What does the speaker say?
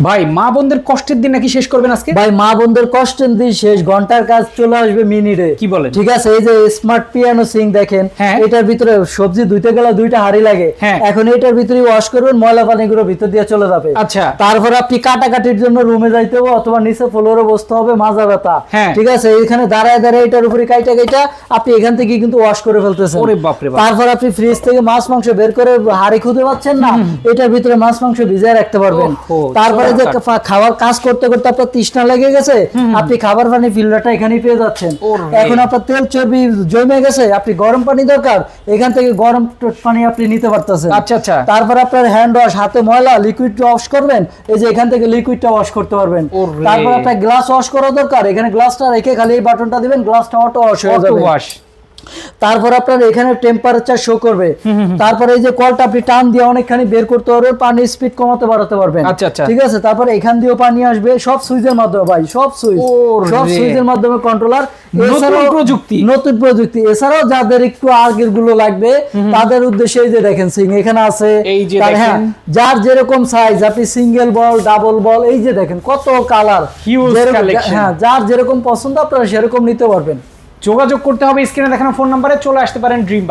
ভাই মা বোনদের কষ্টের দিন নাকি শেষ করবেন আজকে ভাই মা বোনদের কষ্টের দিন শেষ ঘণ্টার কাজ চলে আসবে মিনিটে কি বলেন? ঠিক আছে এই যে স্মার্ট পিয়ানো সিং দেখেন হ্যাঁ। এটার ভিতরে সবজি ধুইতে গেলে দুইটা হাড়ি লাগে হ্যাঁ। এখন এটার ভিতরে ওয়াশ করবেন ময়লা পানিগুলো ভিতর দিয়ে চলে যাবে আচ্ছা। তারপর আপনি কাটাকাটির জন্য রুমে যাইতে হবে অথবা নিচে ফ্লোরে বসতে হবে মাজা ব্যথা হ্যাঁ। ঠিক আছে এখানে দাঁড়ায় দাঁড়ায় এটার উপরে কাইটা কাইটা আপনি এখান থেকে কিন্তু ওয়াশ করে ফেলতেছেন ওরে বাপ। তারপর আপনি ফ্রিজ থেকে মাছ মাংস বের করে হাড়ি খুঁজে পাচ্ছেন না এটার ভিতরে মাছ মাংস ভিজিয়ে রাখতে পারবেন ওহো, তারপরে যে খাবার কাজ করতে করতে আপনার তৃষ্ণা লেগে গেছে আপনি খাবার পানি ফিল্টারটা এখানেই পেয়ে যাচ্ছেন। এখন আপনার তেল চর্বি জমে গেছে আপনি গরম পানি দরকার এখান থেকে গরম পানি আপনি নিতে পারতেছেন। আচ্ছা, আচ্ছা। তারপর আপনার হ্যান্ড ওয়াশ হাতে ময়লা লিকুইড ওয়াশ করবেন এই যে এখান থেকে লিকুইডটা ওয়াশ করতে পারবেন। তারপর আপনার গ্লাস ওয়াশ করা দরকার এখানে গ্লাসটা রেখে খালি এই বাটনটা দিবেন গ্লাসটা অটো ওয়াশ হয়ে যাবে। ওয়াশ তারপর আপনার এখানে টেম্পারেচার শো করবে। তারপরে এই যে কলটা আপনি টান দিয়ে অনেকখানি বের করতে পারবেন পানির স্পিড কমাতে বাড়াতে পারবেন। আচ্ছা, আচ্ছা। ঠিক আছে? তারপর এখান দিয়েও পানি আসবে সব সুইচের মাধ্যমে ভাই সব সুইচ সব সুইচের মাধ্যমে কন্ট্রোলার নতুন প্রযুক্তি। নতুন প্রযুক্তি। এছাড়াও যাদের একটু আগেরগুলো লাগবে তাদের উদ্দেশ্যে এই যে দেখেন সিং এখানে আছে। এই যে হ্যাঁ, দেখেন। যার যেরকম সাইজ আপনি সিঙ্গেল বল ডাবল বল এই যে দেখেন কত কালার। হ্যাঁ যার যেরকম পছন্দ আপনারা সেরকম নিতে পারবেন। যোগাযোগ করতে হবে স্ক্রিনে দেখানো ফোন নাম্বারে চলে আসতে পারেন ড্রিম